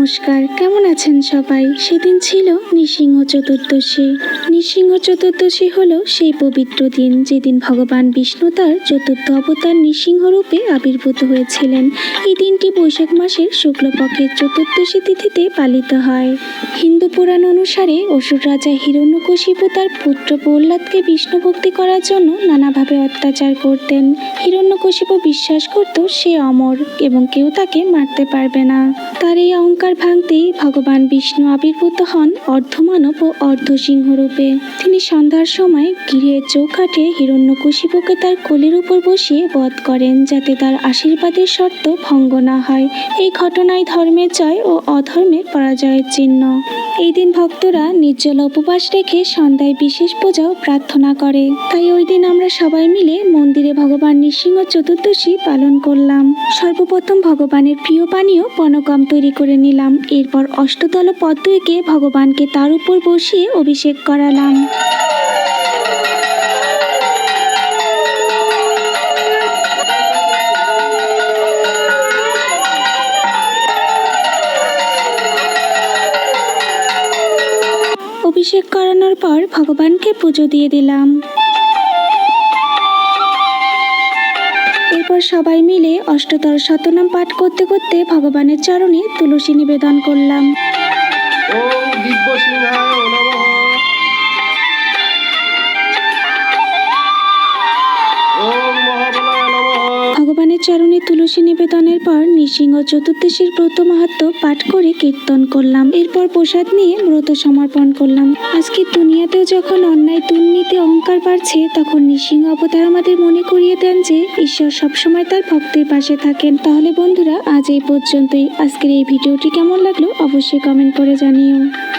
নমস্কার কেমন আছেন সবাই? সেদিন ছিল নৃসিংহ চতুর্দশী। নৃসিংহ চতুর্দশী হলো সেই পবিত্র দিন যেদিন ভগবান বিষ্ণু তার চতুর্থ অবতার নৃসিংহ রূপে আবির্ভূত হয়েছিলেন। এই দিনটি বৈশাখ মাসের শুক্লপক্ষের চতুর্দশী তিথিতে পালিত হয়। হিন্দু পুরাণ অনুসারে অসুর রাজা হিরণ্যকশিপু তার পুত্র প্রহ্লাদকে বিষ্ণু ভক্তি করার জন্য নানাভাবে অত্যাচার করতেন। হিরণ্যকশিপু বিশ্বাস করত সে অমর এবং কেউ তাকে মারতে পারবে না। তার এই অহংকার ভাঙতেই ভগবান বিষ্ণু আবির্ভূত হন অর্ধমানব ও অর্ধসিংহ রূপে। তিনি সন্ধ্যার সময় গৃহের চৌকাঠে হিরণ্যকশিপুকে তার কোলের উপর বসিয়ে বধ করেন যাতে তার আশীর্বাদের শর্ত ভঙ্গ না হয়। এই ঘটনায় ধর্মের জয় ও অধর্মের পরাজয়ের চিহ্ন। এই দিন ভক্তরা নির্জল উপবাস রেখে সন্ধ্যায় বিশেষ পূজাও প্রার্থনা করে। তাই ওই দিন আমরা সবাই মিলে মন্দিরে ভগবান নৃসিংহ চতুর্দশী পালন করলাম। সর্বপ্রথম ভগবানের প্রিয় পানীয় পনকম তৈরি করে নিলাম। এরপর অষ্টদল পদ্মকে ভগবানকে তার উপর বসিয়ে অভিষেক করালাম। অভিষেক করানোর পর ভগবানকে পুজো দিয়ে দিলাম। এরপর সবাই মিলে অষ্টতর শতনাম পাঠ করতে করতে ভগবানের চরণে তুলসী নিবেদন করলাম। তুলসী নিবেদনের পর নৃসিংহ চতুর্দশীর ব্রত মাহাত্ম পাঠ করে কীর্তন করলাম। এরপর প্রসাদ নিয়ে ব্রত সমর্পণ করলাম। আজকে দুনিয়াতেও যখন অন্যায় দুর্নীতি, অহংকার বাড়ছে, তখন নৃসিংহ অবতার আমাদের মনে করিয়ে দেন যে, ঈশ্বর সবসময় তার ভক্তের পাশে থাকেন। তাহলে বন্ধুরা, আজ এই পর্যন্তই। আজকের এই ভিডিওটি কেমন লাগল অবশ্যই কমেন্ট করে জানিও।